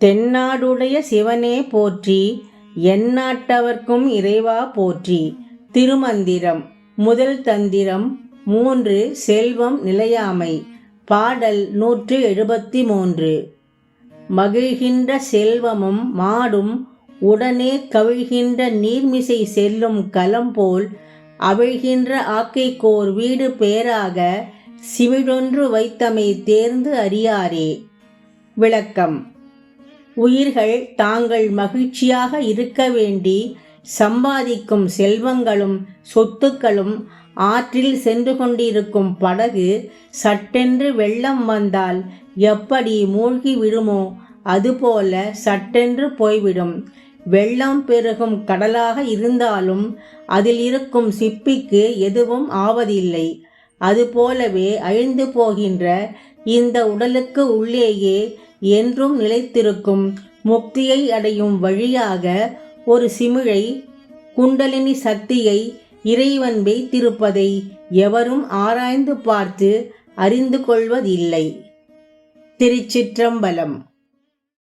தென்னாடுடைய சிவனே போற்றி எந்நாட்டவர்க்கும் இறைவா போற்றி. திருமந்திரம் முதல் தந்திரம் மூன்று செல்வம் நிலையாமை. பாடல் நூற்று எழுபத்தி மூன்று மகிழ்கின்ற செல்வமும் மாடும் உடனே கவிழ்கின்ற நீர்மிசை செல்லும் கலம் போல் அவிழ்கின்ற ஆக்கைக்கோர் வீடு பேராக சிவிடொன்று வைத்தமை தேர்ந்து அறியாரே. விளக்கம் உயிர்கள் தாங்கள் மகிழ்ச்சியாக இருக்க வேண்டி சம்பாதிக்கும் செல்வங்களும் சொத்துக்களும் ஆற்றில் சென்று கொண்டிருக்கும் படகு சட்டென்று வெள்ளம் வந்தால் எப்படி மூழ்கி விடுமோ அதுபோல சட்டென்று போய்விடும். வெள்ளம் பெருகும் கடலாக இருந்தாலும் அதில் இருக்கும் சிப்பிக்கு எதுவும் ஆவதில்லை. அதுபோலவே அழிந்து போகின்ற இந்த உடலுக்கு உள்ளேயே என்றும் நிலைத்திருக்கும். முக்தியை அடையும் வழியாக ஒரு சிமிழை குண்டலினி சக்தியை இறைவன் வைத்திருப்பதை எவரும் ஆராய்ந்து பார்த்து அறிந்து கொள்வதில்லை. திருச்சிற்றம்பலம்